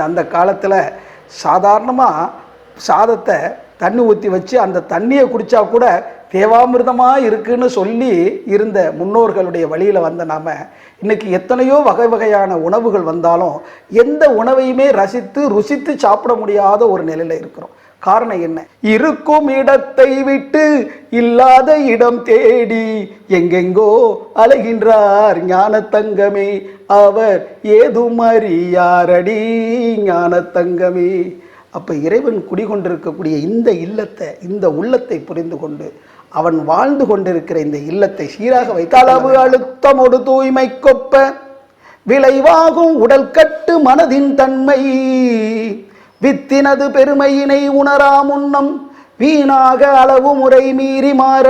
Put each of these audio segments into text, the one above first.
இருந்த அந்த காலத்தில் சாதாரணமாக சாதத்தை தண்ணி ஊற்றி வச்சு அந்த தண்ணியை குடித்தா கூட தேவாமிர்தமாக இருக்குன்னு சொல்லி இருந்த முன்னோர்களுடைய வழியில் வந்த நாம் இன்னைக்கு எத்தனையோ வகை வகையான உணவுகள் வந்தாலும் எந்த உணவையுமே ரசித்து ருசித்து சாப்பிட முடியாத ஒரு நிலையில் இருக்கிறோம். காரணம் என்ன? இருக்கும் இடத்தை விட்டு இல்லாத இடம் தேடி எங்கெங்கோ அலைகின்றார் ஞான தங்கமே அவர் ஏதும் அறியாரடி ஞான தங்கமே அப்போ இறைவன் குடிகொண்டிருக்கக்கூடிய இந்த இல்லத்தை இந்த உள்ளத்தை புரிந்து கொண்டு அவன் வாழ்ந்து கொண்டிருக்கிற இந்த இல்லத்தை சீராக வைத்தளவு அழுத்தமொடு தூய்மை கொப்ப விளைவாகும் உடல் கட்டு மனதின் தன்மை. வித்தினது பெருமையினை உணரா முன்னம் வீணாக அளவு முறை மீறி மாற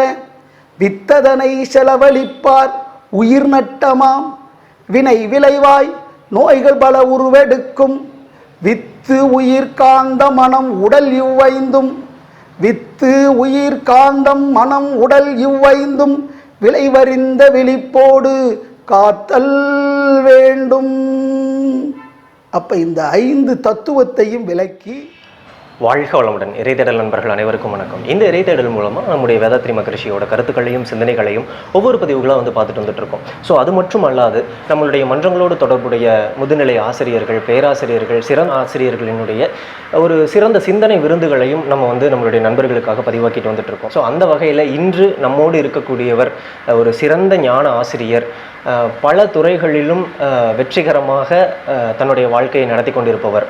வித்ததனை செலவழிப்பார் உயிர் நட்டமாம். வினை விளைவாய் நோய்கள் பல உருவெடுக்கும். வித்து உயிர் காந்த மனம் உடல் இவ்வைந்தும். வித்து உயிர் காந்தம் மனம் உடல் இவ்வைந்தும். விளைவறிந்த விழிப்போடு காத்தல் வேண்டும். அப்போ இந்த ஐந்து தத்துவத்தையும் விளக்கி வாழ்க வளமுடன். இறைதேடல் நண்பர்கள் அனைவருக்கும் வணக்கம். இந்த இறைதேடல் மூலமாக நம்முடைய வேதாத்ரி மகரிஷியோட கருத்துக்களையும் சிந்தனைகளையும் ஒவ்வொரு பதிவுகளாக வந்து பார்த்துட்டு வந்துட்டு இருக்கோம். ஸோ அது மட்டும் அல்லாது நம்மளுடைய மன்றங்களோடு தொடர்புடைய முதுநிலை ஆசிரியர்கள் பேராசிரியர்கள் சிறந்த ஆசிரியர்களினுடைய ஒரு சிறந்த சிந்தனை விருந்துகளையும் நம்ம வந்து நம்மளுடைய நண்பர்களுக்காக பதிவாக்கிட்டு வந்துட்டு இருக்கோம். ஸோ அந்த வகையில் இன்று நம்மோடு இருக்கக்கூடியவர் ஒரு சிறந்த ஞான ஆசிரியர் பல துறைகளிலும் வெற்றிகரமாக தன்னுடைய வாழ்க்கையை நடத்தி கொண்டிருப்பவர்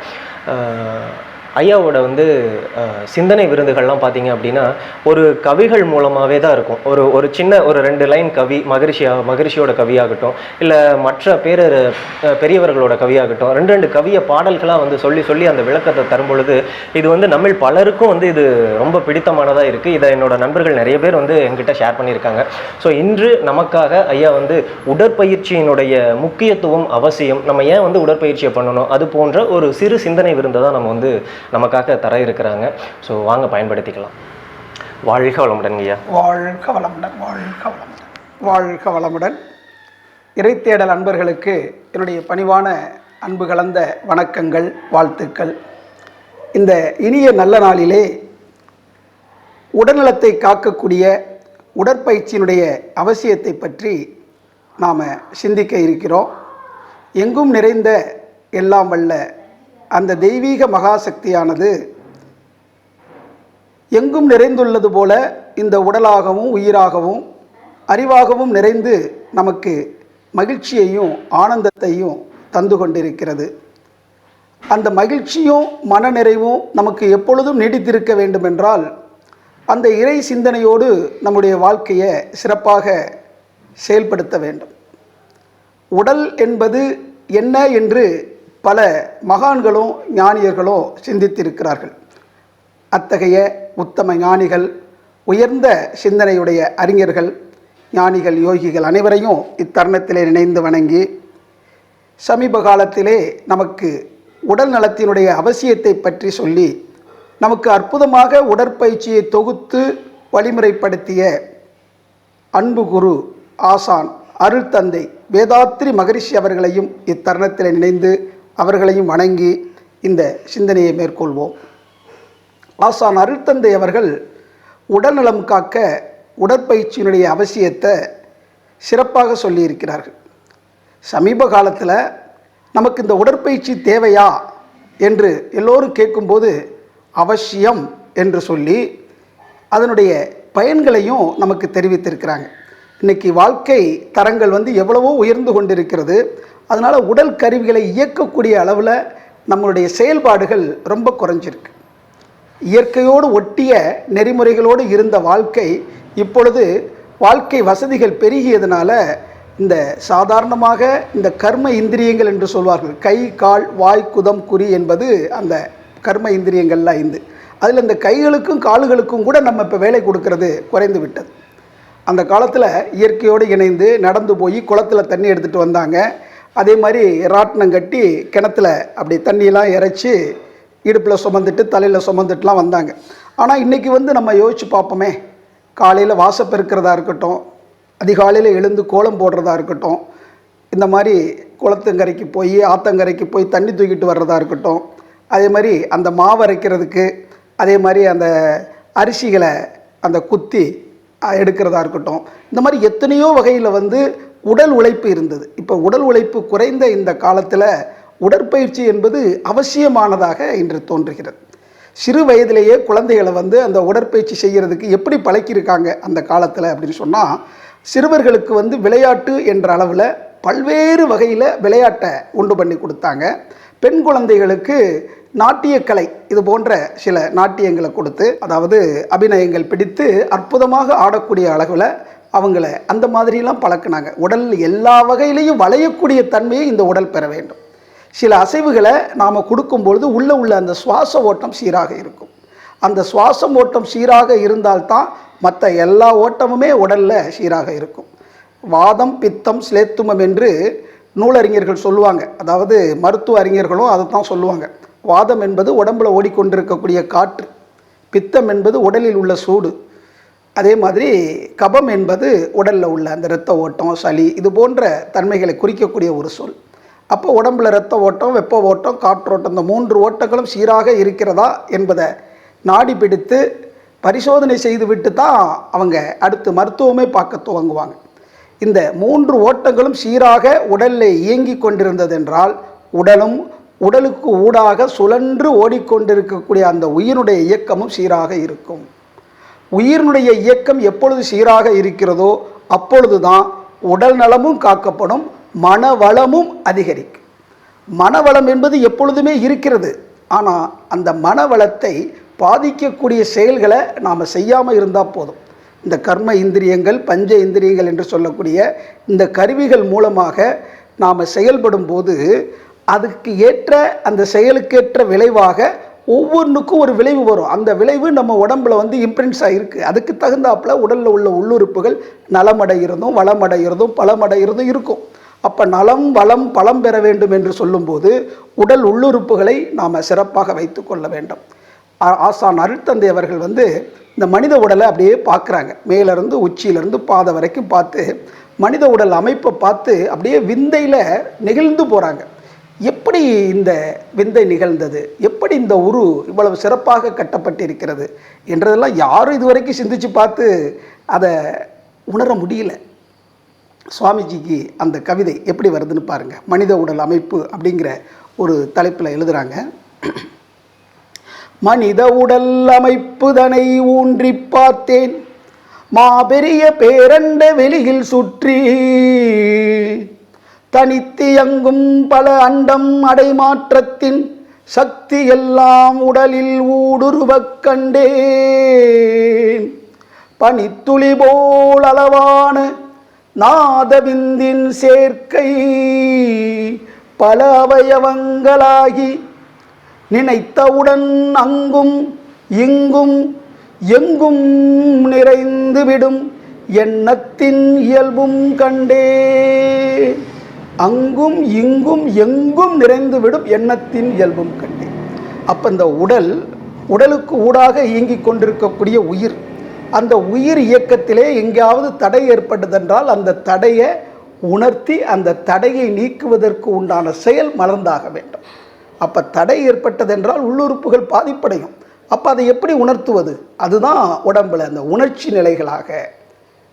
ஐயாவோட வந்து சிந்தனை விருந்துகள்லாம் பார்த்தீங்க அப்படின்னா ஒரு கவிகள் மூலமாகவே தான் இருக்கும். ஒரு ஒரு சின்ன ஒரு ரெண்டு லைன் கவி மகரிஷியா மகரிஷியோட கவியாகட்டும் இல்லை மற்ற பேரர் பெரியவர்களோட கவியாகட்டும் ரெண்டு ரெண்டு கவியை பாடல்களாக வந்து சொல்லி சொல்லி அந்த விளக்கத்தை தரும் பொழுது இது வந்து நம்ம பலருக்கும் வந்து இது ரொம்ப பிடித்தமானதாக இருக்குது இதை என்னோட நண்பர்கள் நிறைய பேர் வந்து என்கிட்ட ஷேர் பண்ணியிருக்காங்க. ஸோ இன்று நமக்காக ஐயா வந்து உடற்பயிற்சியினுடைய முக்கியத்துவம் அவசியம். நம்ம ஏன் வந்து உடற்பயிற்சியை பண்ணணும்? அது போன்ற ஒரு சிறு சிந்தனை விருந்தை தான் நம்ம வந்து நமக்காக தர இருக்கிறாங்க. ஸோ வாங்க பயன்படுத்திக்கலாம். வாழ்க வளமுடன் ஐயா. வாழ்க வளமுடன் வாழ்க வளமுடன். வாழ்க வளமுடன். இறைத்தேடல் அன்பர்களுக்கு என்னுடைய பணிவான அன்பு கலந்த வணக்கங்கள் வாழ்த்துக்கள். இந்த இனிய நல்ல நாளிலே உடல்நலத்தை காக்கக்கூடிய உடற்பயிற்சியினுடைய அவசியத்தை பற்றி நாம் சிந்திக்க இருக்கிறோம். எங்கும் நிறைந்த எல்லாம் வல்ல அந்த தெய்வீக மகாசக்தியானது எங்கும் நிறைந்துள்ளது போல இந்த உடலாகவும் உயிராகவும் அறிவாகவும் நிறைந்து நமக்கு மகிழ்ச்சியையும் ஆனந்தத்தையும் தந்து கொண்டிருக்கிறது. அந்த மகிழ்ச்சியும் மனநிறைவும் நமக்கு எப்பொழுதும் நீடித்திருக்க வேண்டுமென்றால் அந்த இறை சிந்தனையோடு நம்முடைய வாழ்க்கையை சிறப்பாக செயல்படுத்த வேண்டும். உடல் என்பது என்ன என்று பல மகான்களும் ஞானியர்களும் சிந்தித்திருக்கிறார்கள். அத்தகைய உத்தம ஞானிகள் உயர்ந்த சிந்தனையுடைய அறிஞர்கள் ஞானிகள் யோகிகள் அனைவரையும் இத்தருணத்திலே நினைந்து வணங்கி சமீப காலத்திலே நமக்கு உடல் நலத்தினுடைய அவசியத்தை பற்றி சொல்லி நமக்கு அற்புதமாக உடற்பயிற்சியை தொகுத்து வழிமுறைப்படுத்திய அன்பு குரு ஆசான் அருள் தந்தை வேதாத்ரி மகரிஷி அவர்களையும் இத்தருணத்தில் நினைந்து அவர்களையும் வணங்கி இந்த சிந்தனையை மேற்கொள்வோம். ஆசான் அருள் தந்தை அவர்கள் உடல்நலம் காக்க உடற்பயிற்சியினுடைய அவசியத்தை சிறப்பாக சொல்லியிருக்கிறார்கள். சமீப காலத்தில் நமக்கு இந்த உடற்பயிற்சி தேவையா என்று எல்லோரும் கேட்கும்போது அவசியம் என்று சொல்லி அதனுடைய பயன்களையும் நமக்கு தெரிவித்திருக்கிறாங்க. இன்னைக்கு வாழ்க்கை தரங்கள் வந்து எவ்வளவோ உயர்ந்து கொண்டிருக்கிறது. அதனால் உடல் கருவிகளை இயக்கக்கூடிய அளவில் நம்மளுடைய செயல்பாடுகள் ரொம்ப குறைஞ்சிருக்கு. இயற்கையோடு ஒட்டிய நெறிமுறைகளோடு இருந்த வாழ்க்கை இப்பொழுது வாழ்க்கை வசதிகள் பெருகியதுனால இந்த சாதாரணமாக இந்த கர்ம இந்திரியங்கள் என்று சொல்வார்கள். கை கால் வாய் குதம் குறி என்பது அந்த கர்ம இந்திரியங்கள்ல ஐந்து. அதில் இந்த கைகளுக்கும் கால்களுக்கும் கூட நம்ம இப்போ வேலை கொடுக்கறது குறைந்து விட்டது. அந்த காலத்தில் இயற்கையோடு இணைந்து நடந்து போய் குளத்தில் தண்ணி எடுத்துகிட்டு வந்தாங்க. அதே மாதிரி ராட்டினம் கட்டி கிணத்துல அப்படி தண்ணியெலாம் இறைச்சி இடுப்பில் சுமந்துட்டு தலையில் சுமந்துட்டுலாம் வந்தாங்க. ஆனால் இன்றைக்கி வந்து நம்ம யோசித்து பார்ப்போமே காலையில் வாசப்பெருக்கிறதா இருக்கட்டும் அதிகாலையில் எழுந்து கோலம் போடுறதா இருக்கட்டும் இந்த மாதிரி குளத்தங்கரைக்கு போய் ஆத்தங்கரைக்கு போய் தண்ணி தூக்கிட்டு வர்றதா இருக்கட்டும் அதே மாதிரி அந்த மாவு அரைக்கிறதுக்கு அதே மாதிரி அந்த அரிசிகளை அந்த குத்தி எடுக்கிறதா இருக்கட்டும் இந்த மாதிரி எத்தனையோ வகையில் வந்து உடல் உழைப்பு இருந்தது. இப்போ உடல் உழைப்பு குறைந்த இந்த காலத்தில் உடற்பயிற்சி என்பது அவசியமானதாக இன்று தோன்றுகிறது. சிறு வயதிலேயே குழந்தைகளை வந்து அந்த உடற்பயிற்சி செய்கிறதுக்கு எப்படி பழக்கியிருக்காங்க அந்த காலத்தில் அப்படின்னு சொன்னால் சிறுவர்களுக்கு வந்து விளையாட்டு என்ற அளவில் பல்வேறு வகையில் விளையாட்டை உண்டு பண்ணி கொடுத்தாங்க. பெண் குழந்தைகளுக்கு நாட்டியக்கலை இது போன்ற சில நாட்டியங்களை கொடுத்து அதாவது அபிநயங்கள் பிடித்து அற்புதமாக ஆடக்கூடிய அளவில் அவங்கள அந்த மாதிரிலாம் பழக்கினாங்க. உடல் எல்லா வகையிலையும் வளையக்கூடிய தன்மையை இந்த உடல் பெற வேண்டும். சில அசைவுகளை நாம் கொடுக்கும்பொழுது உள்ளே உள்ள அந்த சுவாச ஓட்டம் சீராக இருக்கும். அந்த சுவாசம் ஓட்டம் சீராக இருந்தால்தான் மற்ற எல்லா ஓட்டமுமே உடலில் சீராக இருக்கும். வாதம் பித்தம் ஸ்லேத்துமம் என்று நூலறிஞர்கள் சொல்லுவாங்க. அதாவது மருத்துவ அறிஞர்களும் அதை தான் சொல்லுவாங்க. வாதம் என்பது உடம்புல ஓடிக்கொண்டிருக்கக்கூடிய காற்று. பித்தம் என்பது உடலில் உள்ள சூடு. அதே மாதிரி கபம் என்பது உடலில் உள்ள அந்த இரத்த ஓட்டம் சளி இது போன்ற தன்மைகளை குறிக்கக்கூடிய ஒரு சொல். அப்போ உடம்புல இரத்த ஓட்டம் வெப்ப ஓட்டம் காற்றோட்டம் இந்த மூன்று ஓட்டங்களும் சீராக இருக்கிறதா என்பதை நாடி பிடித்து பரிசோதனை செய்துவிட்டு தான் அவங்க அடுத்து மருத்துவமே பார்க்க துவங்குவாங்க. இந்த மூன்று ஓட்டங்களும் சீராக உடலில் இயங்கி கொண்டிருந்தது என்றால் உடலும் உடலுக்கு ஊடாக சுழன்று ஓடிக்கொண்டிருக்கக்கூடிய அந்த உயிருடைய இயக்கமும் சீராக இருக்கும். உயிரினுடைய இயக்கம் எப்பொழுது சீராக இருக்கிறதோ அப்பொழுதுதான் உடல் நலமும் காக்கப்படும் மனவளமும் அதிகரிக்கும். மனவளம் என்பது எப்பொழுதுமே இருக்கிறது. ஆனால் அந்த மனவளத்தை பாதிக்கக்கூடிய செயல்களை நாம் செய்யாமல் இருந்தால் போதும். இந்த கர்ம இந்திரியங்கள் பஞ்ச இந்திரியங்கள் என்று சொல்லக்கூடிய இந்த கருவிகள் மூலமாக நாம் செயல்படும் போது அதுக்கு ஏற்ற அந்த செயலுக்கேற்ற விளைவாக ஒவ்வொன்றுக்கும் ஒரு விளைவு வரும். அந்த விளைவு நம்ம உடம்புல வந்து இம்ப்ரின்ஸ் ஆகிருக்கு அதுக்கு தகுந்தாப்புல உடலில் உள்ள உள்ளுறுப்புகள் நலமடைகிறதும் வளமடைகிறதும் பலமடைகிறதும் இருக்கும். அப்போ நலம் வளம் பலம் பெற வேண்டும் என்று சொல்லும்போது உடல் உள்ளுறுப்புகளை நாம் சிறப்பாக வைத்து கொள்ள வேண்டும். ஆ- ஆசான் அருட்தந்தை அவர்கள் வந்து இந்த மனித உடலை அப்படியே பார்க்குறாங்க. மேலேருந்து உச்சியிலேருந்து பாதை வரைக்கும் பார்த்து மனித உடல் அமைப்பை பார்த்து அப்படியே விந்தையில் நெகிழ்ந்து போகிறாங்க எப்படி இந்த விந்தை நிகழ்ந்தது? எப்படி இந்த உரு இவ்வளவு சிறப்பாக கட்டப்பட்டிருக்கிறது? என்றதெல்லாம் யாரும் இதுவரைக்கும் சிந்திச்சு பார்த்து அதை உணர முடியல. சுவாமிஜிக்கு அந்த கவிதை எப்படி வருதுன்னு பாருங்க. மனித உடல் அமைப்பு அப்படிங்கிற ஒரு தலைப்பில் எழுதுறாங்க. மனித உடல் அமைப்பு தனை ஊன்றி பார்த்தேன். மாபெரிய பேரண்ட வெளியில் சுற்றி தனித்து எங்கும் பல அண்டம் அடைமாற்றத்தின் சக்தி எல்லாம் உடலில் ஊடுருவக் கண்டேன். பனித்துளி போல் அளவான நாதவிந்தின் சேர்க்கை பல அவயவங்களாகி நினைத்தவுடன் அங்கும் இங்கும் எங்கும் நிறைந்துவிடும் எண்ணத்தின் இயல்பும் கண்டே அங்கும் இங்கும் எங்கும் நிறைந்துவிடும் எண்ணத்தின் இயல்பும் கண்டே. அப்போ இந்த உடல் உடலுக்கு ஊடாக இயங்கிக் கொண்டிருக்கக்கூடிய உயிர் அந்த உயிர் இயக்கத்திலே எங்கேயாவது தடை ஏற்பட்டதென்றால் அந்த தடையை உணர்த்தி அந்த தடையை நீக்குவதற்கு உண்டான செயல் மலர்ந்தாக வேண்டும். அப்போ தடை ஏற்பட்டதென்றால் உள்ளுறுப்புகள் பாதிப்படையும். அப்போ அதை எப்படி உணர்த்துவது? அதுதான் உடம்புல அந்த உணர்ச்சி நிலைகளாக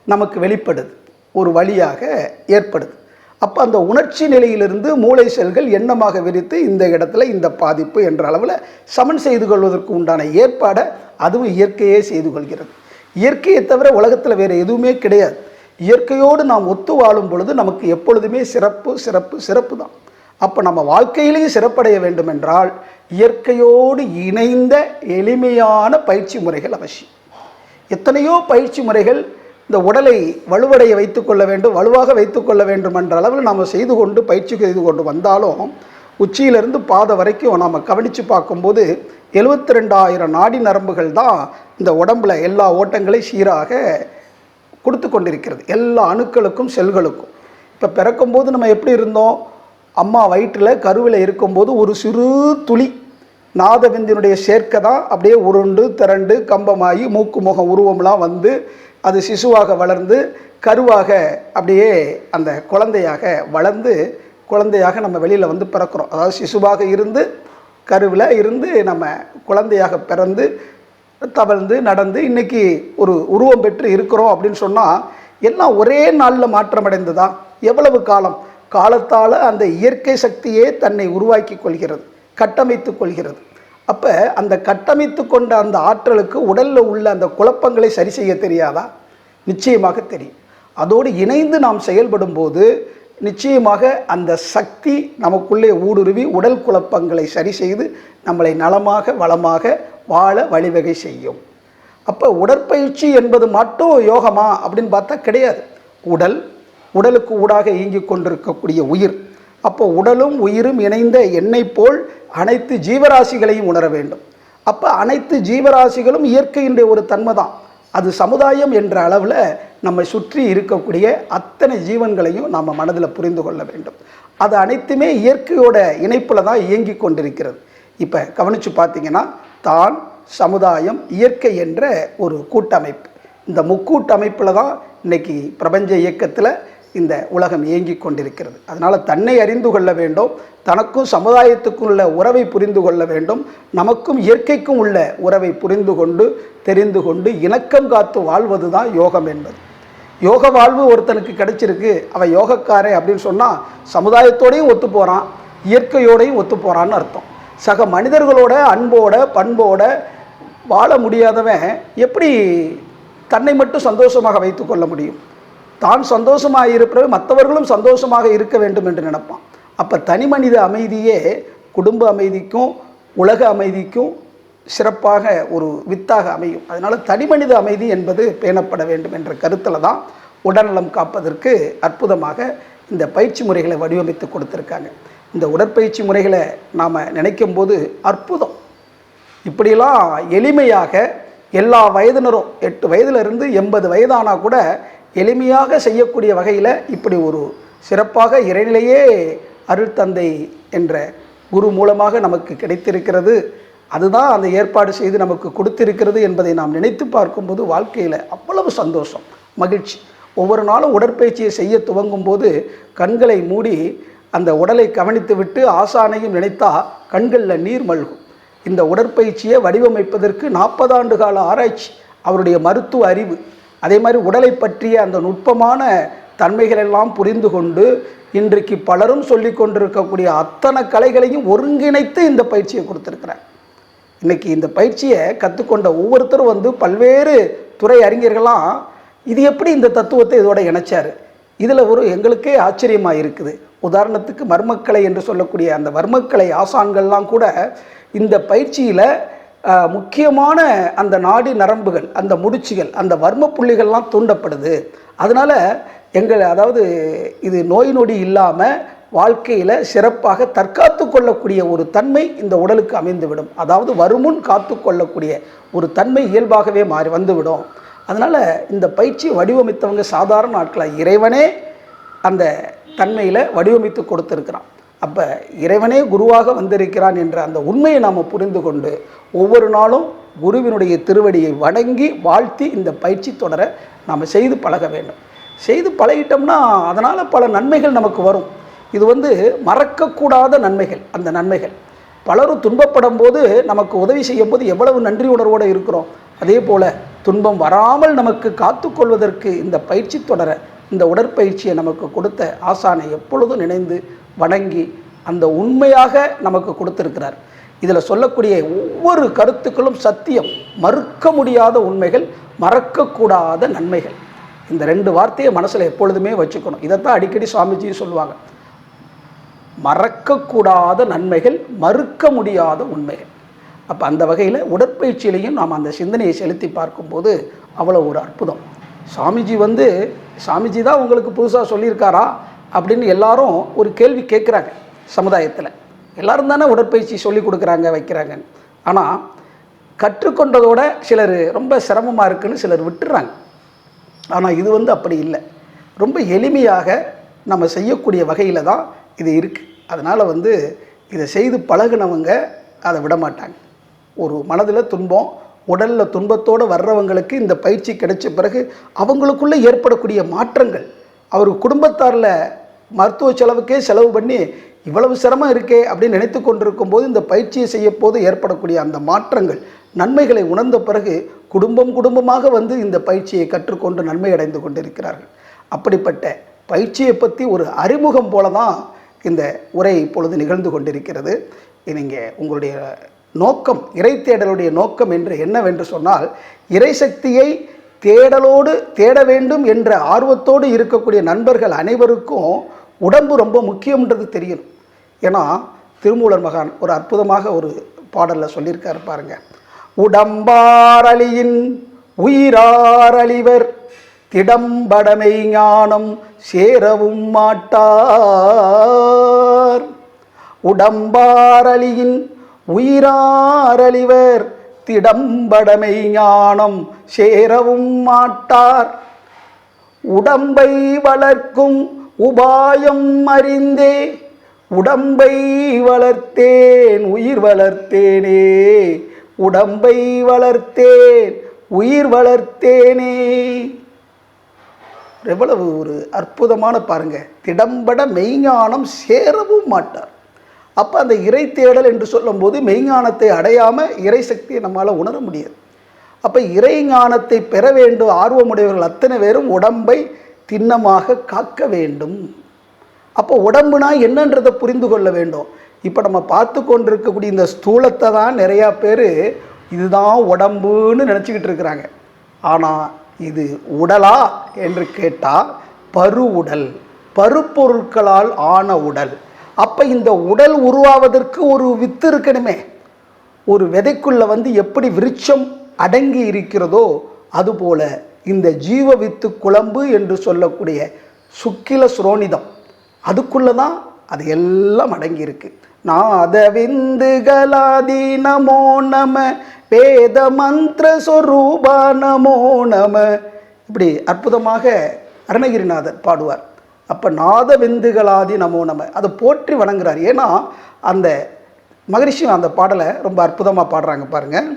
நமக்கு வெளிப்படுது. ஒரு வழியாக ஏற்படுது. அப்போ அந்த உணர்ச்சி நிலையிலிருந்து மூளை செல்கள் எண்ணமாக விரித்து இந்த இடத்துல இந்த பாதிப்பு என்ற அளவில் சமன் செய்து கொள்வதற்கு உண்டான ஏற்பாடை அதுவும் இயற்கையே செய்து கொள்கிறது. இயற்கையை தவிர உலகத்தில் வேறு எதுவுமே கிடையாது. இயற்கையோடு நாம் ஒத்து வாழும் பொழுது நமக்கு எப்பொழுதுமே சிறப்பு சிறப்பு சிறப்பு தான். அப்போ நம்ம வாழ்க்கையிலேயே சிறப்படைய வேண்டும் என்றால் இயற்கையோடு இணைந்த எளிமையான பயிற்சி முறைகள் அவசியம். எத்தனையோ பயிற்சி முறைகள் இந்த உடலை வலுவடைய வைத்துக்கொள்ள வேண்டும் வலுவாக வைத்துக்கொள்ள வேண்டும் என்ற அளவில் நாம் செய்து கொண்டு பயிற்சி செய்து கொண்டு வந்தாலும் உச்சியிலிருந்து பாதை வரைக்கும் நாம் கவனித்து பார்க்கும்போது எழுபத்தி ரெண்டாயிரம் நாடி நரம்புகள் தான் இந்த உடம்புல எல்லா ஓட்டங்களையும் சீராக கொடுத்து கொண்டிருக்கிறது. எல்லா அணுக்களுக்கும் செல்களுக்கும். இப்போ பிறக்கும்போது நம்ம எப்படி இருந்தோம்? அம்மா வயிற்றில் கருவில் இருக்கும்போது ஒரு சிறு துளி நாதவிந்தினுடைய சேர்க்கை தான் அப்படியே உருண்டு திரண்டு கம்பமாகி மூக்கு முகம் உருவம்லாம் வந்து அது சிசுவாக வளர்ந்து கருவாக அப்படியே அந்த குழந்தையாக வளர்ந்து குழந்தையாக நம்ம வெளியில் வந்து பிறக்கிறோம். அதாவது சிசுவாக இருந்து கருவில் இருந்து நம்ம குழந்தையாக பிறந்து தவழ்ந்து நடந்து இன்னைக்கு ஒரு உருவம் பெற்று இருக்கிறோம் அப்படின்னு சொன்னால் எல்லாம் ஒரே நாளில் மாற்றமடைந்ததா? எவ்வளவு காலம்? காலத்தால் அந்த இயற்கை சக்தியே தன்னை உருவாக்கி கொள்கிறது கட்டமைத்து கொள்கிறது. அப்போ அந்த கட்டமைத்து கொண்ட அந்த ஆற்றலுக்கு உடலில் உள்ள அந்த குழப்பங்களை சரி செய்ய தெரியாதா? நிச்சயமாக தெரியும். அதோடு இணைந்து நாம் செயல்படும் போது நிச்சயமாக அந்த சக்தி நமக்குள்ளே ஊடுருவி உடல் குழப்பங்களை சரி செய்து நம்மளை நலமாக வளமாக வாழ வழிவகை செய்யும். அப்போ உடற்பயிற்சி என்பது மட்டும் யோகமா அப்படின்னு பார்த்தா கிடையாது. உடல் உடலுக்கு ஊடாக இயங்கிக் கொண்டிருக்கக்கூடிய உயிர். அப்போ உடலும் உயிரும் இணைந்த எண்ணெய் போல் அனைத்து ஜீவராசிகளையும் உணர வேண்டும். அப்போ அனைத்து ஜீவராசிகளும் இயற்கையினுடைய ஒரு தன்மை தான் அது சமுதாயம் என்ற அளவில் நம்மை சுற்றி இருக்கக்கூடிய அத்தனை ஜீவன்களையும் நாம் மனதில் புரிந்து கொள்ள வேண்டும். அது அனைத்துமே இயற்கையோட இணைப்பில் தான் இயங்கி கொண்டிருக்கிறது. இப்போ கவனித்து பார்த்தீங்கன்னா தான் சமுதாயம் இயற்கை என்ற ஒரு கூட்டமைப்பு. இந்த முக்கூட்டமைப்பில் தான் இன்னைக்கு பிரபஞ்ச இயக்கத்தில் இந்த உலகம் இயங்கிக் கொண்டிருக்கிறது. அதனால் தன்னை அறிந்து கொள்ள வேண்டும் தனக்கும் சமுதாயத்துக்கும் உள்ள உறவை புரிந்து கொள்ள வேண்டும் நமக்கும் இயற்கைக்கும் உள்ள உறவை புரிந்து கொண்டு தெரிந்து கொண்டு இணக்கம் காத்து வாழ்வது தான் யோகம் என்பது. யோக வாழ்வு ஒருத்தனுக்கு கிடைச்சிருக்கு அவன் யோகக்காரே அப்படின்னு சொன்னால் சமுதாயத்தோடையும் ஒத்து போகிறான் இயற்கையோடையும் ஒத்து போகிறான்னு அர்த்தம். சக மனிதர்களோட அன்போட பண்போட வாழ முடியாதவன் எப்படி தன்னை மட்டும் சந்தோஷமாக வைத்துக்கொள்ள முடியும்? தான் சந்தோஷமாக இருப்பவர் மற்றவர்களும் சந்தோஷமாக இருக்க வேண்டும் என்று நினைப்பான். அப்போ தனி மனித அமைதியே குடும்ப அமைதிக்கும் உலக அமைதிக்கும் சிறப்பாக ஒரு வித்தாக அமையும். அதனால் தனி மனித அமைதி என்பது பேணப்பட வேண்டும் என்ற கருத்தில் தான் உடல்நலம் காப்பதற்கு அற்புதமாக இந்த பயிற்சி முறைகளை வடிவமைத்து கொடுத்துருக்காங்க. இந்த உடற்பயிற்சி முறைகளை நாம் நினைக்கும் போது அற்புதம். இப்படியெல்லாம் எளிமையாக எல்லா வயதினரும் எட்டு வயதிலிருந்து எண்பது வயதானா கூட எளிமையாக செய்யக்கூடிய வகையில் இப்படி ஒரு சிறப்பாக இறைநிலையே அருள் தந்தை என்ற குரு மூலமாக நமக்கு கிடைத்திருக்கிறது. அதுதான் அந்த ஏற்பாடு செய்து நமக்கு கொடுத்திருக்கிறது என்பதை நாம் நினைத்து பார்க்கும்போது வாழ்க்கையில் அவ்வளவு சந்தோஷம் மகிழ்ச்சி. ஒவ்வொரு நாளும் உடற்பயிற்சியை செய்ய துவங்கும் போது கண்களை மூடி அந்த உடலை கவனித்து விட்டு ஆசானையும் நினைத்தா கண்களில் நீர் மல்கும். இந்த உடற்பயிற்சியை வடிவமைப்பதற்கு நாற்பது ஆண்டு கால ஆராய்ச்சி அவருடைய மருத்துவ அறிவு அதே மாதிரி உடலை பற்றிய அந்த நுட்பமான தன்மைகள் எல்லாம் புரிந்து கொண்டு இன்றைக்கு பலரும் சொல்லி கொண்டிருக்கக்கூடிய அத்தனை கலைகளையும் ஒருங்கிணைத்து இந்த பயிற்சியை கொடுத்துருக்குறேன் இன்றைக்கி இந்த பயிற்சியை கற்றுக்கொண்ட ஒவ்வொருத்தரும் வந்து பல்வேறு துறை அறிஞர்கள்லாம் இது எப்படி இந்த தத்துவத்தை இதோட இணைச்சாரு? இதில் ஒரு எங்களுக்கே ஆச்சரியமாக இருக்குது. உதாரணத்துக்கு மர்மக்கலை என்று சொல்லக்கூடிய அந்த வர்மக்கலை ஆசான்கள்லாம் கூட இந்த பயிற்சியில் முக்கியமான அந்த நாடி நரம்புகள் அந்த முடிச்சுகள் அந்த வர்ம புள்ளிகள்லாம் தூண்டப்படுது. அதனால் எங்கள் அதாவது இது நோய் நொடி இல்லாமல் வாழ்க்கையில் சிறப்பாக தற்காத்து கொள்ளக்கூடிய ஒரு தன்மை இந்த உடலுக்கு அமைந்துவிடும். அதாவது வருமுன் காத்து கொள்ளக்கூடிய ஒரு தன்மை இயல்பாகவே மாறி வந்துவிடும். அதனால் இந்த பயிற்சி வடிவமைத்தவங்க சாதாரண ஆட்களாக இறைவனே அந்த தன்மையில் வடிவமைத்து கொடுத்துருக்கிறான். அப்போ இறைவனே குருவாக வந்திருக்கிறான் என்ற அந்த உண்மையை நாம் புரிந்து கொண்டு ஒவ்வொரு நாளும் குருவினுடைய திருவடியை வணங்கி வாழ்த்தி இந்த பயிற்சி தொடர நாம் செய்து பழக வேண்டும். செய்து பழகிட்டோம்னா அதனால் பல நன்மைகள் நமக்கு வரும். இது வந்து மறக்கக்கூடாத நன்மைகள் அந்த நன்மைகள். பலரும் துன்பப்படும் போது நமக்கு உதவி செய்யும் போது எவ்வளவு நன்றி உணர்வோடு இருக்கிறோம். அதே போல் துன்பம் வராமல் நமக்கு காத்துக்கொள்வதற்கு இந்த பயிற்சி தொடர இந்த உடற்பயிற்சியை நமக்கு கொடுத்த ஆசானை எப்பொழுதும் நினைந்து வணங்கி அந்த உண்மையாக நமக்கு கொடுத்துருக்கிறார். இதில் சொல்லக்கூடிய ஒவ்வொரு கருத்துக்களும் சத்தியம். மறுக்க முடியாத உண்மைகள் மறக்கக்கூடாத நன்மைகள். இந்த ரெண்டு வார்த்தையை மனசில் எப்பொழுதுமே வச்சுக்கணும். இதைத்தான் அடிக்கடி சுவாமிஜி சொல்லுவாங்க. மறக்கக்கூடாத நன்மைகள் மறுக்க முடியாத உண்மைகள். அப்போ அந்த வகையில் உடற்பயிற்சியிலையும் நாம் அந்த சிந்தனையை செலுத்தி பார்க்கும்போது அவ்வளோ ஒரு அற்புதம். சாமிஜி வந்து சாமிஜி தான் உங்களுக்கு புதுசாக சொல்லியிருக்காரா? அப்படின்னு எல்லாரும் ஒரு கேள்வி கேட்குறாங்க சமுதாயத்தில். எல்லாரும் தானே உடற்பயிற்சி சொல்லி கொடுக்குறாங்க வைக்கிறாங்க ஆனால் கற்றுக்கொண்டதோட சிலர் ரொம்ப சிரமமாக இருக்குன்னு சிலர் விட்டுறாங்க. ஆனால் இது வந்து அப்படி இல்லை. ரொம்ப எளிமையாக நம்ம செய்யக்கூடிய வகையில் தான் இது இருக்குது அதனால் வந்து இதை செய்து பழகுனவங்க அதை விடமாட்டாங்க ஒரு மனதில் துன்பம் உடலில் துன்பத்தோடு வர்றவங்களுக்கு இந்த பயிற்சி கிடைச்ச பிறகு அவங்களுக்குள்ளே ஏற்படக்கூடிய மாற்றங்கள் அவர் குடும்பத்தாரில் மருத்துவ செலவுக்கே செலவு பண்ணி இவ்வளவு சிரமம் இருக்கே அப்படின்னு நினைத்து கொண்டிருக்கும் போது இந்த பயிற்சியை செய்ய போது ஏற்படக்கூடிய அந்த மாற்றங்கள் நன்மைகளை உணர்ந்த பிறகு குடும்பம் குடும்பமாக வந்து இந்த பயிற்சியை கற்றுக்கொண்டு நன்மை அடைந்து கொண்டிருக்கிறார்கள். அப்படிப்பட்ட பயிற்சியை பற்றி ஒரு அறிமுகம் போல தான் இந்த உரை இப்பொழுது நிகழ்ந்து கொண்டிருக்கிறது. நீங்கள் உங்களுடைய நோக்கம் இறை தேடலுடைய நோக்கம் என்று என்னவென்று சொன்னால் இறைசக்தியை தேடலோடு தேட வேண்டும் என்ற ஆர்வத்தோடு இருக்கக்கூடிய நண்பர்கள் அனைவருக்கும் உடம்பு ரொம்ப முக்கியம்ன்றது தெரியணும். ஏன்னா திருமூலர் மகான் ஒரு அற்புதமாக ஒரு பாடலில் சொல்லியிருக்காரு பாருங்க. உடம்பாரளியின் உயிராரழிவர் திடம்படமை ஞானம் சேரவும் மாட்டார். உடம்பாரளியின் உயிராரழிவர் திடம்படமை ஞானம் சேரவும் மாட்டார். உடம்பை வளர்க்கும் உபாயம் அறிந்தே உடம்பை வளர்த்தேன் உயிர் வளர்த்தேனே. உடம்பை வளர்த்தேன் உயிர் வளர்த்தேனே. எவ்வளவு ஒரு அற்புதமான பாருங்க. திடம்பட மெய்ஞானம் சேரவும் மாட்டார். அப்போ அந்த இறை தேடல் என்று சொல்லும்போது மெய்ஞானத்தை அடையாமல் இறை சக்தியை நம்மளால் உணர முடியாது. அப்போ இறை ஞானத்தை பெற வேண்டும் ஆர்வமுடையவர்கள் அத்தனை பேரும் உடம்பை திண்ணமாக காக்க வேண்டும். அப்போ உடம்புனா என்னன்றதை புரிந்து கொள்ள வேண்டும். இப்போ நம்ம பார்த்து கொண்டிருக்கக்கூடிய இந்த ஸ்தூலத்தை தான் நிறையா பேர் இதுதான் உடம்புன்னு நினச்சிக்கிட்டு இருக்கிறாங்க. ஆனால் இது உடலா என்று கேட்டால் பரு உடல் பருப்பொருட்களால் ஆன உடல். அப்போ இந்த உடல் உருவாவதற்கு ஒரு வித்து இருக்கணுமே. ஒரு விதைக்குள்ளே வந்து எப்படி விருட்சம் அடங்கி இருக்கிறதோ அதுபோல இந்த ஜீவ வித்து குழம்பு என்று சொல்லக்கூடிய சுக்கில சுரோனிதம். அதுக்குள்ளே தான் அது எல்லாம் அடங்கி இருக்கு. நாத விந்துகலாதி நமோ நம வேத மந்திர சொரூபா நமோ நம. இப்படி அற்புதமாக அருணகிரிநாதர் பாடுவார். அப்போ நாத விந்துகளாதி நமோ நம. அதை போற்றி வணங்குறார். ஏன்னா அந்த மகரிஷி அந்த பாடலை ரொம்ப அற்புதமாக பாடுறாங்க பாருங்கள்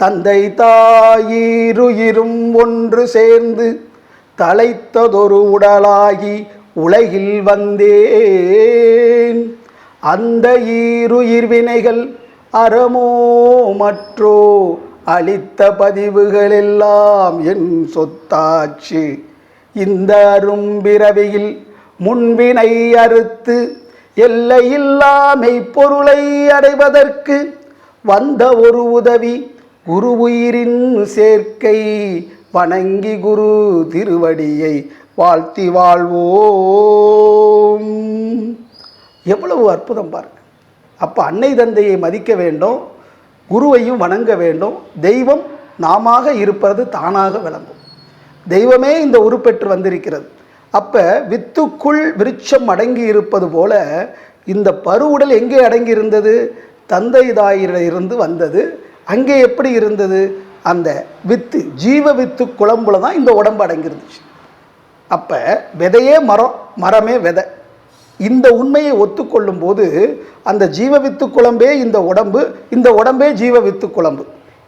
தந்தை தாயிருயிரும் ஒன்று சேர்ந்து தலைத்ததொரு உடலாகி உலகில் வந்தேன். அந்த ஈருயிர் வினைகள் அறமோ மற்றோ அளித்த பதிவுகள் எல்லாம் என் சொத்தாச்சு. இந்த அரும்பிறவியில் முன்பினை அறுத்து எல்லையில்லாமை பொருளை அடைவதற்கு வந்த ஒரு உதவி குரு உயிரின் சேர்க்கை. வணங்கி குரு திருவடியை வாழ்த்தி வாழ்வோம். எவ்வளவு அற்புதம் பாருங்க. அப்போ அன்னை தந்தையை மதிக்க வேண்டும் குருவையும் வணங்க வேண்டும். தெய்வம் நாமாக இருப்பது தானாக விளங்கும். தெய்வமே இந்த உருப்பெற்று வந்திருக்கிறது. அப்போ வித்துக்குள் விருட்சம் அடங்கி இருப்பது போல இந்த பருவுடல் எங்கே அடங்கி இருந்தது? தந்தை தாயிலிருந்து வந்தது. அங்கே எப்படி இருந்தது? அந்த வித்து ஜீவ வித்து குழம்புல தான் இந்த உடம்பு அடங்கிருந்துச்சு அப்போ விதையே மரம் மரமே விதை. இந்த உண்மையை ஒத்துக்கொள்ளும் போது அந்த ஜீவ வித்து குழம்பே இந்த உடம்பு இந்த உடம்பே ஜீவ வித்து குழம்பு.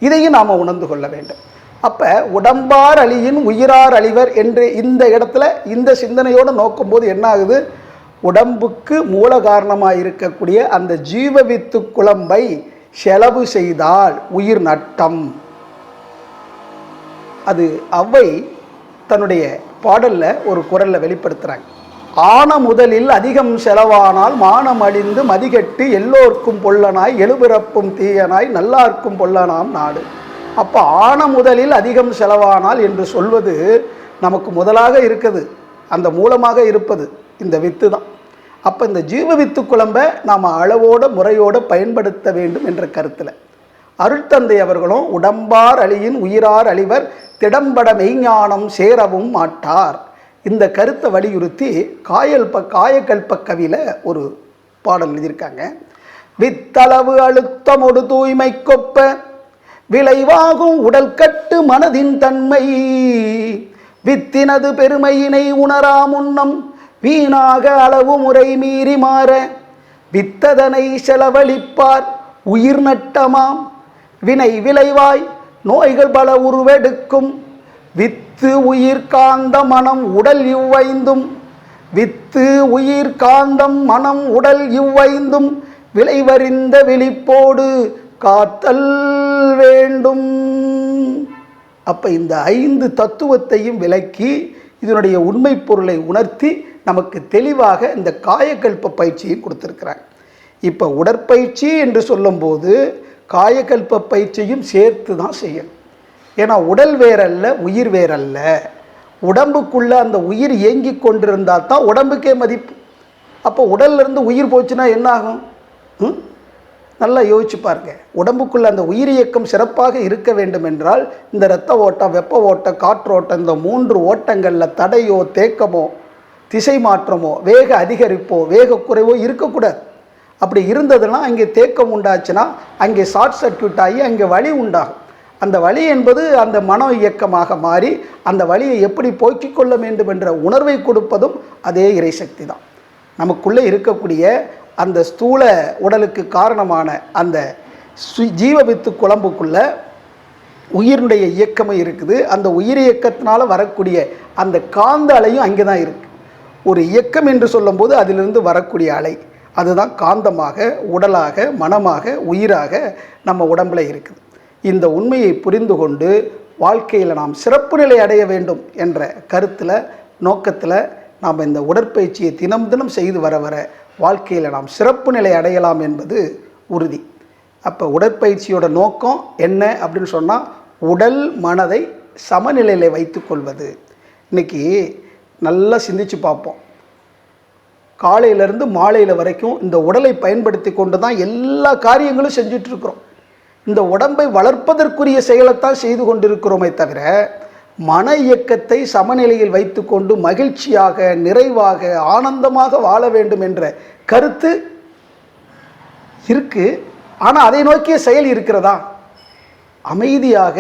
இதையும் நாம் உணர்ந்து கொள்ள வேண்டும். அப்போ உடம்பார் அழியின் உயிரார் அழிவர் என்று இந்த இடத்துல இந்த சிந்தனையோடு நோக்கும்போது என்ன ஆகுது உடம்புக்கு மூல காரணமாக இருக்கக்கூடிய அந்த ஜீவவித்து குழம்பை செலவு செய்தால் உயிர் நட்டம். அது அவை தன்னுடைய பாடலில் ஒரு குரலில் வெளிப்படுத்துகிறாங்க ஆன முதலில் அதிகம் செலவானால் மானம் அழிந்து மதிகட்டு எல்லோர்க்கும் பொல்லனாய் எழுபிறப்பும் தீயனாய் நல்லார்க்கும் பொல்லனாம் நாடு. அப்போ ஆன முதலில் அதிகம் செலவானால் என்று சொல்வது நமக்கு முதலாக இருக்குது. அந்த மூலமாக இருப்பது இந்த வித்து தான். அப்போ இந்த ஜீவ வித்து குழம்பை நாம் அளவோட முறையோடு பயன்படுத்த வேண்டும் என்ற கருத்தில். அருட்தந்தை அவர்களும் உடம்பார் அழியின் உயிரார் அழிவர் திடம்பட மெய்ஞானம் சேரவும் மாட்டார். இந்த கருத்தை வலியுறுத்தி காயல் ப காயக்கல்ப கவியில் ஒரு பாடல் எழுதியிருக்காங்க. வித்தளவு அழுத்தமொடு தூய்மை கொப்ப விளைவாகும் உடல் கட்டு மனதின் தன்மை. வித்தினது பெருமையினை உணரா முன்னம் வீணாக அளவு முறை மீறி மாற. வித்ததனை செலவழிப்பார் உயிர் நட்டமாம். வினை விளைவாய் நோய்கள் பல உருவெடுக்கும். வித்து உயிர் காந்த மனம் உடல் இவ்வைந்தும். வித்து உயிர் காந்தம் மனம் உடல் இவ்வைந்தும். விளைவறிந்த விழிப்போடு காத்தல் வேண்டும். அப்போ இந்த ஐந்து தத்துவத்தையும் விளக்கி இதனுடைய உண்மை பொருளை உணர்த்தி நமக்கு தெளிவாக இந்த காயக்கல்ப பயிற்சியும் கொடுத்துருக்குறாங்க இப்போ உடற்பயிற்சி என்று சொல்லும்போது காயக்கல்ப பயிற்சியும் சேர்த்து தான் செய்யணும். ஏன்னா உடல் வேறல்ல உயிர் வேறல்ல. உடம்புக்குள்ளே அந்த உயிர் இயங்கி கொண்டிருந்தால் தான் உடம்புக்கே மதிப்பு. அப்போ உடல்லேருந்து உயிர் போச்சுன்னா என்ன ஆகும்? ம்? நல்லா யோசிச்சு பாருங்க. உடம்புக்குள்ள அந்த உயிர் இயக்கம் சிறப்பாக இருக்க வேண்டும் என்றால் இந்த இரத்த ஓட்டம் வெப்ப ஓட்டம் காற்றோட்டம் இந்த மூன்று ஓட்டங்களில் தடையோ தேக்கமோ திசை மாற்றமோ வேக அதிகரிப்போ வேக குறைவோ இருக்கக்கூடாது. அப்படி இருந்ததுன்னா அங்கே தேக்கம் உண்டாச்சுன்னா அங்கே ஷார்ட் சர்க்கியூட் ஆகி அங்கே வலி உண்டாகும். அந்த வலி என்பது அந்த மன இயக்கமாக மாறி அந்த வலியை எப்படி போக்கிக் கொள்ள வேண்டும் என்ற உணர்வை கொடுப்பதும் அதே இறைசக்தி தான். நமக்குள்ளே இருக்கக்கூடிய அந்த ஸ்தூல உடலுக்கு காரணமான அந்த சு- ஜீவவித்து குழம்புக்குள்ள உயிரினுடைய இயக்கமும் இருக்குது. அந்த உயிர் இயக்கத்தினால் வரக்கூடிய அந்த காந்த அலையும் அங்கே தான் இருக்குது ஒரு இயக்கம் என்று சொல்லும்போது அதிலிருந்து வரக்கூடிய அலை. அதுதான் காந்தமாக உடலாக மனமாக உயிராக நம்ம உடம்புல இருக்குது. இந்த உண்மையை புரிந்து கொண்டு வாழ்க்கையில் நாம் சிறப்பு நிலை அடைய வேண்டும் என்ற கருத்தில் நோக்கத்தில் நாம் இந்த உடற்பயிற்சியை தினம் தினம் செய்து வர வர வாழ்க்கையில் நாம் சிறப்பு நிலை அடையலாம் என்பது உறுதி. அப்போ உடற்பயிற்சியோட நோக்கம் என்ன அப்படின்னு சொன்னால் உடல் மனதை சமநிலையில் வைத்துக்கொள்வது. இன்னைக்கு நல்லா சிந்திச்சு பார்ப்போம். காலையிலேருந்து மாலையில் வரைக்கும் இந்த உடலை பயன்படுத்தி கொண்டு தான் எல்லா காரியங்களும் செஞ்சிட்ருக்குறோம் இந்த உடம்பை வளர்ப்பதற்குரிய செயலைத்தான் செய்து கொண்டிருக்கிறோமே தவிர மன இயக்கத்தை சமநிலையில் வைத்துக்கொண்டு மகிழ்ச்சியாக நிறைவாக ஆனந்தமாக வாழ வேண்டும் என்ற கருத்து இருக்கு. ஆனால் அதை நோக்கிய செயல் இருக்கிறதா? அமைதியாக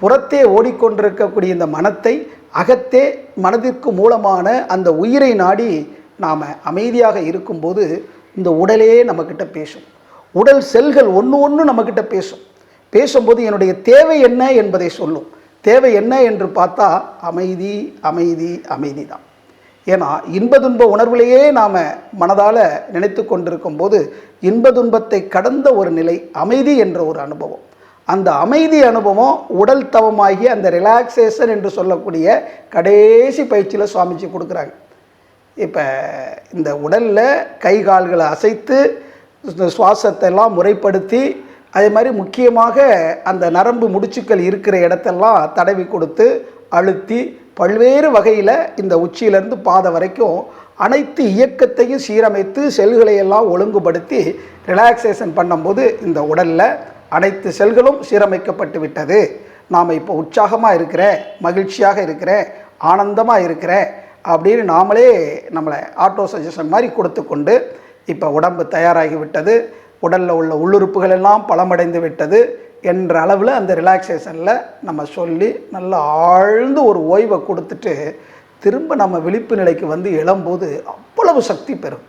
புறத்தே ஓடிக்கொண்டிருக்கக்கூடிய இந்த மனத்தை அகத்தே மனதிற்கு மூலமான அந்த உயிரை நாடி நாம் அமைதியாக இருக்கும்போது இந்த உடலே நம்மக்கிட்ட பேசும். உடல் செல்கள் ஒன்று ஒன்று நம்மக்கிட்ட பேசும். பேசும்போது என்னுடைய தேவை என்ன என்பதை சொல்லும். தேவை என்ன என்று பார்த்தா அமைதி அமைதி அமைதி தான் ஏன்னா இன்ப துன்ப உணர்விலேயே நாம் மனதால் நினைத்து கொண்டிருக்கும் போது இன்ப துன்பத்தை கடந்த ஒரு நிலை அமைதி என்ற ஒரு அனுபவம். அந்த அமைதி அனுபவம் உடல் தவமாகி அந்த ரிலாக்ஸேஷன் என்று சொல்லக்கூடிய கடைசி பயிற்சியில் சுவாமிஜி கொடுக்குறாங்க. இப்போ இந்த உடலில் கை கால்களை அசைத்து சுவாசத்தை எல்லாம் முறைப்படுத்தி அதே மாதிரி முக்கியமாக அந்த நரம்பு முடிச்சுக்கள் இருக்கிற இடத்தெல்லாம் தடவி கொடுத்து அழுத்தி பல்வேறு வகையில் இந்த உச்சியிலேருந்து பாதை வரைக்கும் அனைத்து இயக்கத்தையும் சீரமைத்து செல்களை எல்லாம் ஒழுங்குபடுத்தி ரிலாக்ஸேஷன் பண்ணும்போது இந்த உடலில் அனைத்து செல்களும் சீரமைக்கப்பட்டு விட்டது. நாம் இப்போ உற்சாகமாக இருக்கிறேன் மகிழ்ச்சியாக இருக்கிறேன் ஆனந்தமாக இருக்கிறேன் அப்படின்னு நாமளே நம்மளை ஆட்டோ சஜஷன் மாதிரி கொடுத்து கொண்டு இப்போ உடம்பு தயாராகி விட்டது. உடலில் உள்ள உள்ளுறுப்புகள் எல்லாம் பலமடைந்து விட்டது என்ற அளவில் அந்த ரிலாக்ஸேஷனில் நம்ம சொல்லி நல்லா ஆழ்ந்து ஒரு ஓய்வை கொடுத்துட்டு திரும்ப நம்ம விழிப்பு நிலைக்கு வந்து எழும்போது அவ்வளவு சக்தி பெறும்.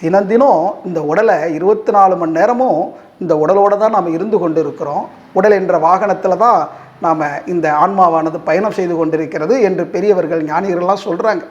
தினம் தினம் இந்த உடலை இருபத்தி நாலு மணி நேரமும் இந்த உடலோடு தான் நாம் இருந்து கொண்டு இருக்கிறோம் உடல் என்ற வாகனத்தில் தான் நாம் இந்த ஆன்மாவானது பயணம் செய்து கொண்டிருக்கிறது என்று பெரியவர்கள் ஞானிகள்லாம் சொல்கிறாங்க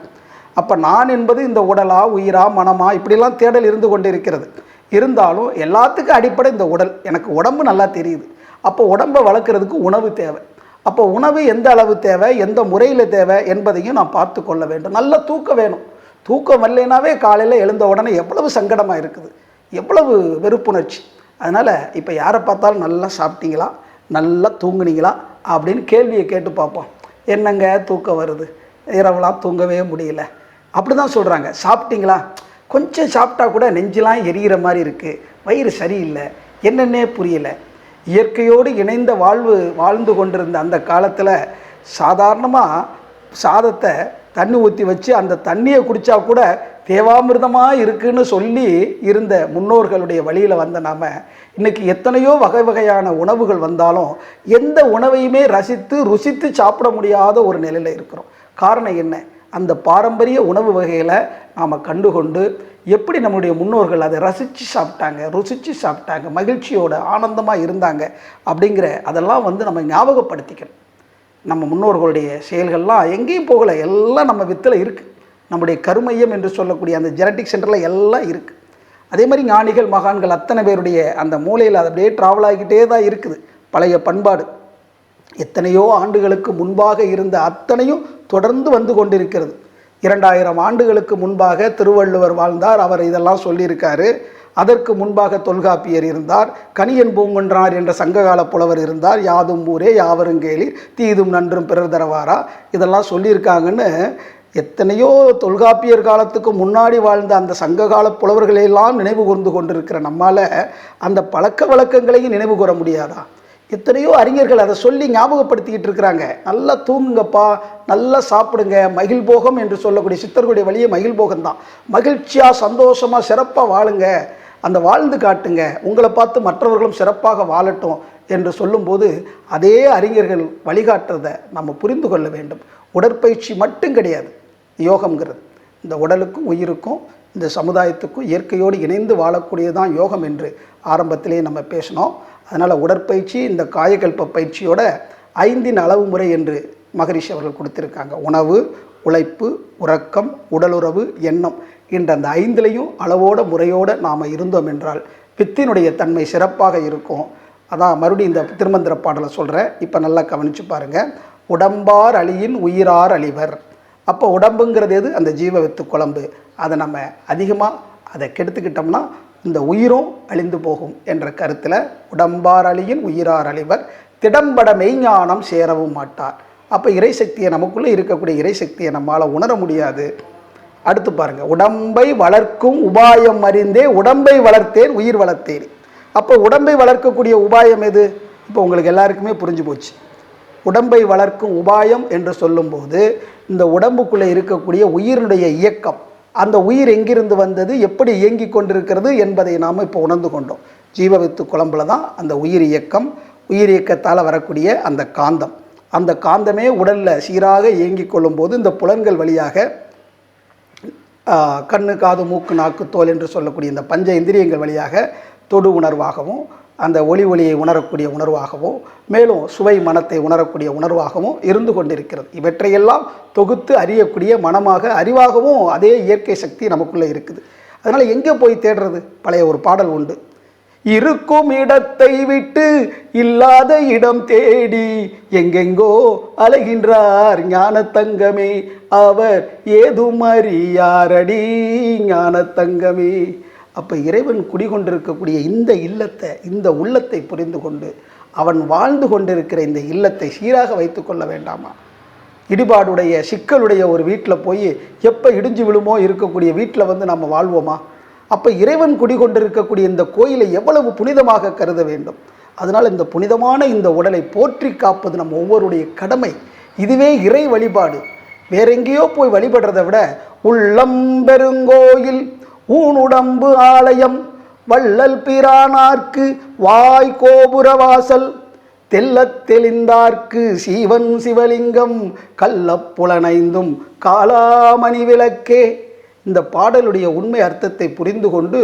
அப்போ நான் என்பது இந்த உடலா உயிரா மனமா இப்படிலாம் தேடல் இருந்து கொண்டிருக்கிறது. இருந்தாலும் எல்லாத்துக்கும் அடிப்படை இந்த உடல். எனக்கு உடம்பு நல்லா தெரியுது. அப்போ உடம்பை வளர்க்குறதுக்கு உணவு தேவை. அப்போ உணவு எந்த அளவு தேவை எந்த முறையில் தேவை என்பதையும் நான் பார்த்து கொள்ள வேண்டும். நல்ல தூக்கம் வேணும். தூக்கம் வரலைனாவே காலையில் எழுந்த உடனே எவ்வளவு சங்கடமாக இருக்குது. எவ்வளவு வெறுப்புணர்ச்சி. அதனால் இப்போ யாரை பார்த்தாலும் நல்லா சாப்பிட்டீங்களா? நல்லா தூங்குனீங்களா? அப்படின்னு கேள்வியை கேட்டு பார்ப்போம். என்னங்க தூக்கம் வருது? இரவெல்லாம் தூங்கவே முடியல. அப்படி தான் சொல்கிறாங்க சாப்பிட்டீங்களா? கொஞ்சம் சாப்பிட்டா கூட நெஞ்செலாம் எரியிற மாதிரி இருக்குது வயிறு சரியில்லை. என்னென்னே புரியல. இயற்கையோடு இணைந்த வாழ்வு வாழ்ந்து கொண்டிருந்த அந்த காலத்தில் சாதாரணமாக சாதத்தை தண்ணி ஊற்றி வச்சு அந்த தண்ணியை குடித்தா கூட தேவாமிர்தமாக இருக்குன்னு சொல்லி இருந்த முன்னோர்களுடைய வழியில் வந்த நாம இன்னைக்கு எத்தனையோ வகை வகையான உணவுகள் வந்தாலும் எந்த உணவையுமே ரசித்து ருசித்து சாப்பிட முடியாத ஒரு நிலையில் இருக்கிறோம். காரணம் என்ன? அந்த பாரம்பரிய உணவு வகைகளை நாம் கண்டுகொண்டு எப்படி நம்முடைய முன்னோர்கள் அதை ரசித்து சாப்பிட்டாங்க ருசித்து சாப்பிட்டாங்க மகிழ்ச்சியோட ஆனந்தமாக இருந்தாங்க அப்படிங்கிற அதெல்லாம் வந்து நம்ம ஞாபகப்படுத்திக்கணும். நம்ம முன்னோர்களுடைய செயல்கள்லாம் எங்கேயும் போகலை எல்லாம் நம்ம வித்தில் இருக்குது நம்முடைய கருமையம் என்று சொல்லக்கூடிய அந்த ஜெனட்டிக் சென்டரில் எல்லாம் இருக்குது அதே மாதிரி ஞானிகள் மகான்கள் அத்தனை பேருடைய அந்த மூலையில் அது அப்படியே ட்ராவல் ஆகிக்கிட்டே தான் இருக்குது. பழைய பண்பாடு. எத்தனையோ ஆண்டுகளுக்கு முன்பாக இருந்த அத்தனையும் தொடர்ந்து வந்து கொண்டிருக்கிறது. இரண்டாயிரம் ஆண்டுகளுக்கு முன்பாக திருவள்ளுவர் வாழ்ந்தார் அவர் இதெல்லாம் சொல்லியிருக்காரு. அதற்கு முன்பாக தொல்காப்பியர் இருந்தார் கணியன் பூங்குன்றார் என்ற சங்ககால புலவர் இருந்தார் யாதும் ஊரே யாவரும் கேளீர் தீதும் நன்றும் பிறர் தரவாரா? இதெல்லாம் சொல்லியிருக்காங்கன்னு எத்தனையோ தொல்காப்பியர் காலத்துக்கு முன்னாடி வாழ்ந்த அந்த சங்ககால புலவர்களையெல்லாம் நினைவு கூர்ந்து கொண்டிருக்கிற நம்மால் அந்த பழக்க வழக்கங்களையும் நினைவு கூற முடியாதா? எத்தனையோ அறிஞர்கள் அதை சொல்லி ஞாபகப்படுத்திக்கிட்டு இருக்கிறாங்க. நல்லா தூங்குங்கப்பா நல்லா சாப்பிடுங்க மகிழ்போகம் என்று சொல்லக்கூடிய சித்தர்களுடைய வழியே மகிழ்போகம் தான். மகிழ்ச்சியாக சந்தோஷமாக சிறப்பாக வாழுங்க. அந்த வாழ்ந்து காட்டுங்க. உங்களை பார்த்து மற்றவர்களும் சிறப்பாக வாழட்டும் என்று சொல்லும்போது அதே அறிஞர்கள் வழிகாட்டுறதை நம்ம புரிந்து கொள்ள வேண்டும். உடற்பயிற்சி மட்டும் கிடையாது. யோகம்ங்கிறது. இந்த உடலுக்கும் உயிருக்கும் இந்த சமுதாயத்துக்கும் இயற்கையோடு இணைந்து வாழக்கூடியதான் யோகம் என்று ஆரம்பத்திலே நம்ம பேசினோம். அதனால் உடற்பயிற்சி இந்த காயக்கல்ப பயிற்சியோட ஐந்தின் அளவு முறை என்று மகரிஷி அவர்கள் கொடுத்துருக்காங்க. உணவு உழைப்பு உறக்கம் உடலுறவு எண்ணம் என்ற அந்த ஐந்துலையும் அளவோட முறையோடு நாம் இருந்தோம் என்றால் பித்தினுடைய தன்மை சிறப்பாக இருக்கும். அதான் மறுபடியும் இந்த திருமந்திர பாடலை சொல்கிறேன் இப்போ நல்லா கவனித்து பாருங்கள் உடம்பார் அழியின் உயிரார் அழிவர். அப்போ உடம்புங்கிறது எது? அந்த ஜீவ வித்து குழம்பு. அதை நம்ம அதிகமாக அதை கெடுத்துக்கிட்டோம்னா இந்த உயிரும் அழிந்து போகும் என்ற கருத்தில் உடம்பார் அழியின் உயிரார் அழிவர் திடம்பட மெய்ஞானம் சேரவும் மாட்டார். அப்போ இறைசக்தியை நமக்குள்ளே இருக்கக்கூடிய இறைசக்தியை நம்மால் உணர முடியாது. அடுத்து பாருங்கள் உடம்பை வளர்க்கும் உபாயம் அறிந்தே உடம்பை வளர்த்தேன் உயிர் வளர்த்தேன். அப்போ உடம்பை வளர்க்கக்கூடிய உபாயம் எது? இப்போ உங்களுக்கு எல்லாருக்குமே புரிஞ்சு போச்சு. உடம்பை வளர்க்கும் உபாயம் என்று சொல்லும்போது இந்த உடம்புக்குள்ளே இருக்கக்கூடிய உயிரினுடைய இயக்கம் அந்த உயிர் எங்கிருந்து வந்தது எப்படி இயங்கி கொண்டிருக்கிறது என்பதை நாம் இப்போ உணர்ந்து கொண்டோம். ஜீவவித்து குழம்புல தான் அந்த உயிர் இயக்கம் உயிர் இயக்கத்தால் வரக்கூடிய அந்த காந்தம். அந்த காந்தமே உடலில் சீராக இயங்கிக் கொள்ளும்போது இந்த புலன்கள் வழியாக கண்ணு காது மூக்கு நாக்கு தோல் என்று சொல்லக்கூடிய இந்த பஞ்ச இந்திரியங்கள் வழியாக தொடு உணர்வாகவும் அந்த ஒளி ஒளியை உணரக்கூடிய உணர்வாகவும் மேலும் சுவை மனத்தை உணரக்கூடிய உணர்வாகவும் இருந்து கொண்டிருக்கிறது. இவற்றையெல்லாம் தொகுத்து அறியக்கூடிய மனமாக அறிவாகவும் அதே இயற்கை சக்தி நமக்குள்ளே இருக்குது. அதனால் எங்கே போய் தேடுறது? பழைய ஒரு பாடல் உண்டு. இருக்கும் இடத்தை விட்டு இல்லாத இடம் தேடி எங்கெங்கோ அலைகின்றார் ஞான தங்கமே அவர் ஏதும் அறியாரடி ஞான தங்கமே அப்போ இறைவன் குடிகொண்டிருக்கக்கூடிய இந்த இல்லத்தை இந்த உள்ளத்தை புரிந்து கொண்டு அவன் வாழ்ந்து கொண்டிருக்கிற இந்த இல்லத்தை சீராக வைத்து கொள்ள வேண்டாமா? இடிபாடுடைய சிக்கலுடைய ஒரு வீட்டில் போய் எப்போ இடிஞ்சு விழுமோ இருக்கக்கூடிய வீட்டில் வந்து நம்ம வாழ்வோமா? அப்போ இறைவன் குடிகொண்டிருக்கக்கூடிய இந்த கோயிலை எவ்வளவு புனிதமாக கருத வேண்டும்? அதனால் இந்த புனிதமான இந்த உடலை போற்றி காப்பது நம்ம ஒவ்வொருடைய கடமை. இதுவே இறை வழிபாடு. வேறெங்கேயோ போய் வழிபடுறதை விட உள்ளம் பெருங்கோயில் ஊனுடம்பு ஆலயம் வள்ளல் பிரானார்க்கு வாய் கோபுர வாசல் தெல்லத் தெளிந்தார்க்கு சீவன் சிவலிங்கம் கள்ளப்புலனைந்தும் காலாமணி விளக்கே. இந்த பாடலுடைய உண்மை அர்த்தத்தை புரிந்து கொண்டு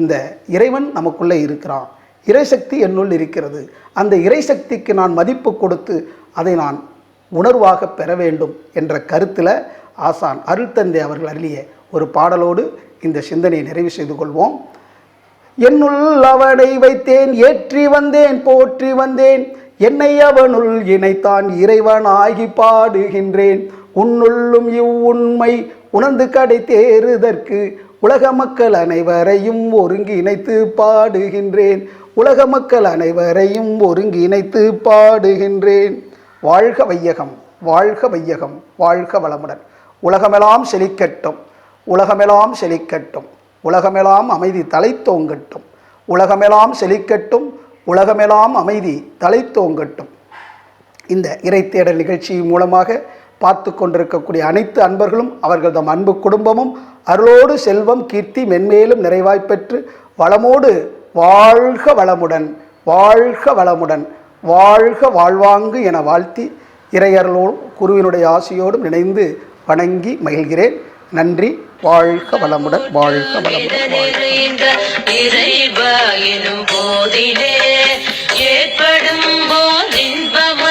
இந்த இறைவன் நமக்குள்ளே இருக்கிறான். இறைசக்தி என்னுள் இருக்கிறது. அந்த இறைசக்திக்கு நான் மதிப்பு கொடுத்து அதை நான் உணர்வாக பெற வேண்டும் என்ற கருத்தில் ஆசான் அருள் தந்தை அவர்கள் அருளிய ஒரு பாடலோடு இந்த சிந்தனையை நிறைவு செய்து கொள்வோம். என்னுள் அவனை வைத்தேன் ஏற்றி வந்தேன் போற்றி வந்தேன். என்னை அவனுள் இணைத்தான் இறைவனாகி பாடுகின்றேன். உன்னுள்ளும் இவ்வுண்மை உணர்ந்து கடை தேறுதற்கு உலக மக்கள் அனைவரையும் ஒருங்கிணைத்து பாடுகின்றேன். உலக மக்கள் அனைவரையும் ஒருங்கிணைத்து பாடுகின்றேன். வாழ்க வையகம் வாழ்க வையகம் வாழ்க வளமுடன். உலகமெல்லாம் செழிக்கட்டும். உலகமெல்லாம் செழிக்கட்டும். உலகமெல்லாம் அமைதி தலைத்தோங்கட்டும். உலகமெல்லாம் செழிக்கட்டும். உலகமெல்லாம் அமைதி தலைத்தோங்கட்டும். இந்த இறை தேடல் நிகழ்ச்சி மூலமாக பார்த்து கொண்டிருக்கக்கூடிய அனைத்து அன்பர்களும் அவர்கள் தம் அன்பு குடும்பமும் அருளோடு செல்வம் கீர்த்தி மென்மேலும் நிறைவாய்ப்பெற்று வளமோடு வாழ்க வளமுடன் வாழ்க வளமுடன் வாழ்க வாழ்வாங்கு என வாழ்த்தி இறையருளோடும் குருவினுடைய ஆசையோடும் இணைந்து வணங்கி மகிழ்கிறேன். நன்றி. வாழ்க வளமுடன் வாழ்க வளமுடன். இறைவா எனும் போதிலே ஏற்படும் போதின்பம்